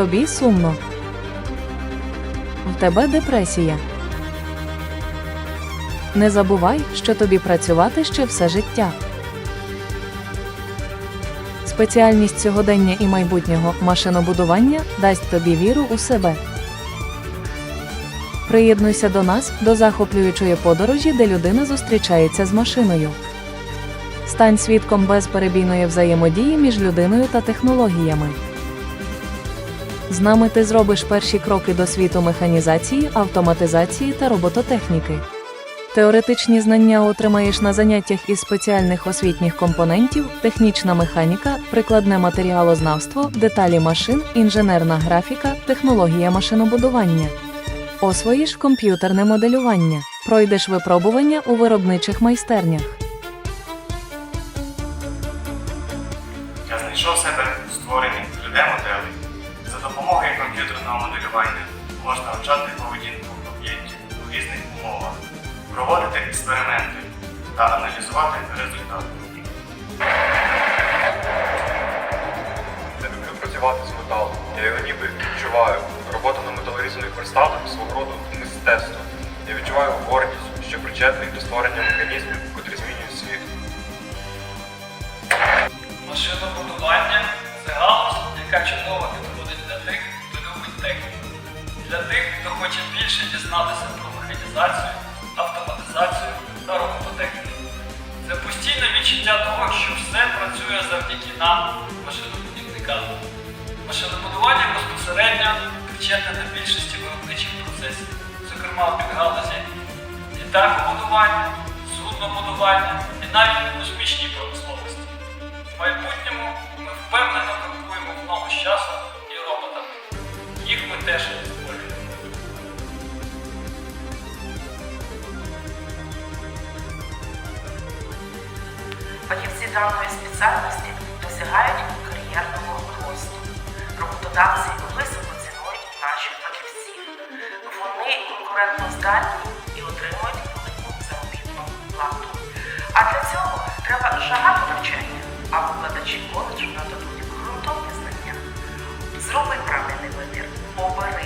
Тобі сумно. В тебе депресія. Не забувай, що тобі працювати ще все життя. Спеціальність сьогодення і майбутнього машинобудування дасть тобі віру у себе. Приєднуйся до нас до захоплюючої подорожі, де людина зустрічається з машиною. Стань свідком безперебійної взаємодії між людиною та технологіями. З нами ти зробиш перші кроки до світу механізації, автоматизації та робототехніки. Теоретичні знання отримаєш на заняттях із спеціальних освітніх компонентів, технічна механіка, прикладне матеріалознавство, деталі машин, інженерна графіка, технологія машинобудування. Освоїш комп'ютерне моделювання, пройдеш випробування у виробничих майстернях. Я знайшов себе у створенні 3D-моделей. За допомогою комп'ютерного моделювання можна вчати поведінку об'єктів у різних умовах, проводити експерименти та аналізувати результати. Я люблю працювати з металом. Я його ніби відчуваю. Робота на металорізаних верстатах свого роду мистецтво. Я відчуваю гордість, що причетний до створення механізмів, котрі змінюють світ. Машинобудування хто хоче більше дізнатися про механізацію, автоматизацію та робототехніку. Це постійне відчуття того, що все працює завдяки нам, машинобудівникам. Машинобудування безпосередньо причетне до більшості виробничих процесів, зокрема в підгалузі літакобудування, суднобудування і навіть космічній промисловості. В майбутньому ми впевнено крокуємо в ногу з часом Фахівці даної спеціальності досягають кар'єрного росту. Роботодавці високо цінують наших фахівців. Вони конкурентно здатні і отримують велику заробітну плату. А для цього треба жага навчання, а викладачі коледжу нададуть ґрунтовні знання. Зроби правильний вибір, обери